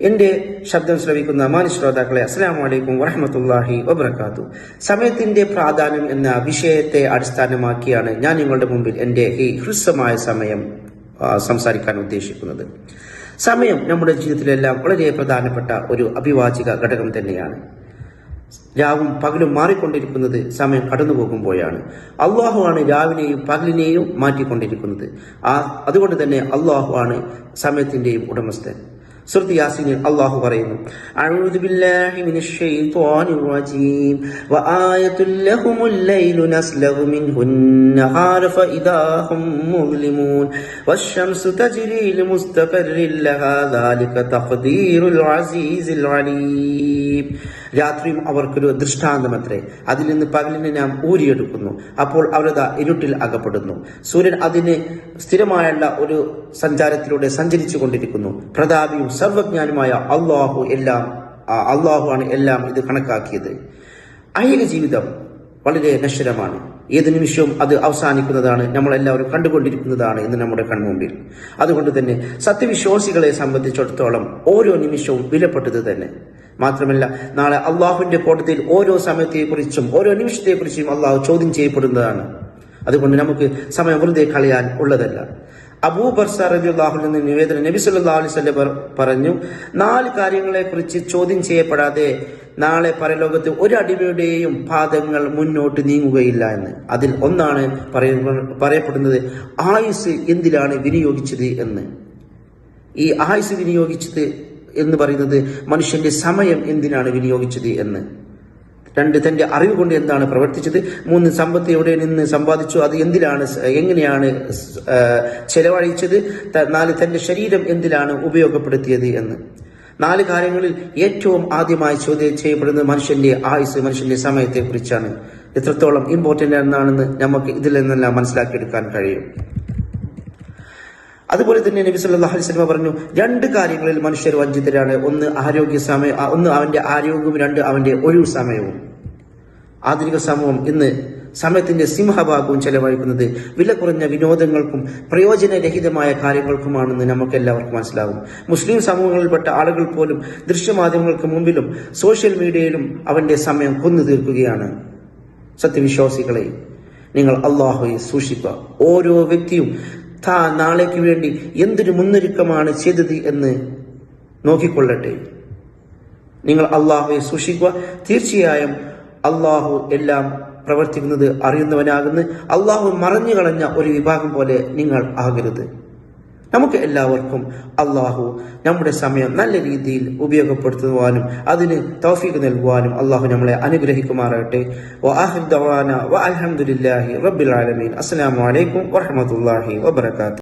എന്റെ ശബ്ദം ശ്രവിക്കുന്ന മാന്യ ശ്രോതാക്കളെ അസ്സാം വലൈക്കും വറഹമത്തല്ലാഹി വബർക്കാത്തു സമയത്തിന്റെ പ്രാധാന്യം എന്ന വിഷയത്തെ അടിസ്ഥാനമാക്കിയാണ് ഞാൻ നിങ്ങളുടെ മുമ്പിൽ എന്റെ ഈ ഹ്രസ്വമായ സമയം സംസാരിക്കാൻ ഉദ്ദേശിക്കുന്നത്. സമയം നമ്മുടെ ജീവിതത്തിലെല്ലാം വളരെ പ്രധാനപ്പെട്ട ഒരു അഭിവാചിക ഘടകം തന്നെയാണ്. രാവും പകലും മാറിക്കൊണ്ടിരിക്കുന്നത് സമയം കടന്നു പോകുമ്പോഴാണ് അള്ളാഹു ആണ് രാവിനെയും പകലിനെയും മാറ്റിക്കൊണ്ടിരിക്കുന്നത്. ആ അതുകൊണ്ട് തന്നെ അള്ളാഹു ആണ് സമയത്തിന്റെയും ഉടമസ്ഥൻ. സുഹൃത്ത് യാസിനിൽ അള്ളാഹു പറയുന്നു അഊദു ബില്ലാഹി മിനശ്ശൈത്വാനിർ റജീം. വ ലഹുമുൽ ലൈലു നസ്ലഹു മിൻഹുൻ നഹാര ഫഇദാ ഹും മുഗ്ലിമൂൻ. വശംസു തജ്രി ലിമുസ്തഖറിൻ ലഹാ ദാലിക തഖ്ദീറുൽ അസീസിൽ അലീം. രാത്രിയും അവർക്കൊരു ദൃഷ്ടാന്തമത്രേ. അതിൽ നിന്ന് പകലിനെ നാം ഊരിയെടുക്കുന്നു. അപ്പോൾ അവരത് ഇരുട്ടിൽ അകപ്പെടുന്നു. സൂര്യൻ അതിന് സ്ഥിരമായുള്ള ഒരു സഞ്ചാരത്തിലൂടെ സഞ്ചരിച്ചു കൊണ്ടിരിക്കുന്നു. പ്രതാപിയും സർവജ്ഞാനുമായ അള്ളാഹു എല്ലാം അള്ളാഹു ആണ് എല്ലാം ഇത് കണക്കാക്കിയത്. ഐഹിക ജീവിതം വളരെ നശ്വരമാണ്. ഏത് നിമിഷവും അത് അവസാനിക്കുന്നതാണ്. നമ്മളെല്ലാവരും കണ്ടുകൊണ്ടിരിക്കുന്നതാണ് ഇന്ന് നമ്മുടെ കൺമുമ്പിൽ. അതുകൊണ്ട് തന്നെ സത്യവിശ്വാസികളെ സംബന്ധിച്ചിടത്തോളം ഓരോ നിമിഷവും വിലപ്പെട്ടത് തന്നെ. മാത്രമല്ല നാളെ അള്ളാഹുവിന്റെ കോട്ടത്തിൽ ഓരോ സമയത്തെക്കുറിച്ചും ഓരോ നിമിഷത്തെക്കുറിച്ചും അള്ളാഹു ചോദ്യം ചെയ്യപ്പെടുന്നതാണ്. അതുകൊണ്ട് നമുക്ക് സമയം വെറുതെ കളയാൻ ഉള്ളതല്ല. അബൂ ബർസ റബിയുള്ളാഹുൽ നിന്ന് നിവേദനം നബി വസല്ലം പറഞ്ഞു നാല് കാര്യങ്ങളെ കുറിച്ച് ചോദ്യം ചെയ്യപ്പെടാതെ നാളെ പരലോകത്ത് ഒരു അടിമയുടെയും പാദങ്ങൾ മുന്നോട്ട് നീങ്ങുകയില്ല എന്ന്. അതിൽ ഒന്നാണ് പറയപ്പെടുന്നത് ആയുസ് എന്തിലാണ് വിനിയോഗിച്ചത്? എന്ന്. ഈ ആയുസ് വിനിയോഗിച്ചത് എന്ന് പറയുന്നത് മനുഷ്യന്റെ സമയം എന്തിനാണ് വിനിയോഗിച്ചത് എന്ന്. രണ്ട് തന്റെ അറിവ് കൊണ്ട് എന്താണ് പ്രവർത്തിച്ചത്? മൂന്ന് സമ്പത്ത് എവിടെ നിന്ന് സമ്പാദിച്ചു? അത് എന്തിനാണ് എങ്ങനെയാണ് ചെലവഴിച്ചത്? നാല് തന്റെ ശരീരം എന്തിനാണ് ഉപയോഗപ്പെടുത്തിയത് എന്ന്. നാല് കാര്യങ്ങളിൽ ഏറ്റവും ആദ്യമായി ചോദ്യം ചെയ്യപ്പെടുന്നത് മനുഷ്യന്റെ ആയുസ് മനുഷ്യന്റെ സമയത്തെ കുറിച്ചാണ് എത്രത്തോളം ഇമ്പോർട്ടന്റ് എന്നാണെന്ന് നമുക്ക് ഇതിൽ നിന്നെല്ലാം മനസ്സിലാക്കിയെടുക്കാൻ കഴിയും. അതുപോലെ തന്നെ നബി സല്ലല്ലാഹു അലൈഹി വസല്ലം പറഞ്ഞു രണ്ട് കാര്യങ്ങളിൽ മനുഷ്യർ വഞ്ചിതരാണ്. ഒന്ന് ആരോഗ്യ സമയം ഒന്ന് അവന്റെ ആരോഗ്യവും രണ്ട് അവന്റെ ഒഴിവ് സമയവും. ആധുനിക സമൂഹം ഇന്ന് സമയത്തിന്റെ സിംഹഭാഗവും ചെലവഴിക്കുന്നത് വില കുറഞ്ഞ വിനോദങ്ങൾക്കും പ്രയോജനരഹിതമായ കാര്യങ്ങൾക്കുമാണെന്ന് നമുക്ക് എല്ലാവർക്കും മനസ്സിലാകും. മുസ്ലിം സമൂഹങ്ങളിൽപ്പെട്ട ആളുകൾ പോലും ദൃശ്യമാധ്യമങ്ങൾക്ക് മുമ്പിലും സോഷ്യൽ മീഡിയയിലും അവന്റെ സമയം കൊന്നു തീർക്കുകയാണ്. സത്യവിശ്വാസികളെ നിങ്ങൾ അള്ളാഹുയെ സൂക്ഷിക്കുക. ഓരോ വ്യക്തിയും താ നാളേക്ക് വേണ്ടി എന്തൊരു മുന്നൊരുക്കമാണ് ചെയ്തത് എന്ന് നോക്കിക്കൊള്ളട്ടെ. നിങ്ങൾ അള്ളാഹുവെ സൂക്ഷിക്കുക. തീർച്ചയായും അള്ളാഹു എല്ലാം പ്രവർത്തിക്കുന്നത് അറിയുന്നവനാകുന്നു. അള്ളാഹു മറഞ്ഞു കളഞ്ഞ ഒരു വിഭാഗം പോലെ നിങ്ങൾ ആകരുത്. നമുക്ക് എല്ലാവർക്കും അള്ളാഹു നമ്മുടെ സമയം നല്ല രീതിയിൽ ഉപയോഗപ്പെടുത്തുവാനും അതിന് തൗഫീഖ് നൽകുവാനും അള്ളാഹു നമ്മളെ അനുഗ്രഹിക്കുമാറാകട്ടെ. വ റബ്ബിൽ ആലമീൻ. അസ്സലാമു അലൈക്കും വറഹ്മത്തുള്ളാഹി വബറകാതുഹു.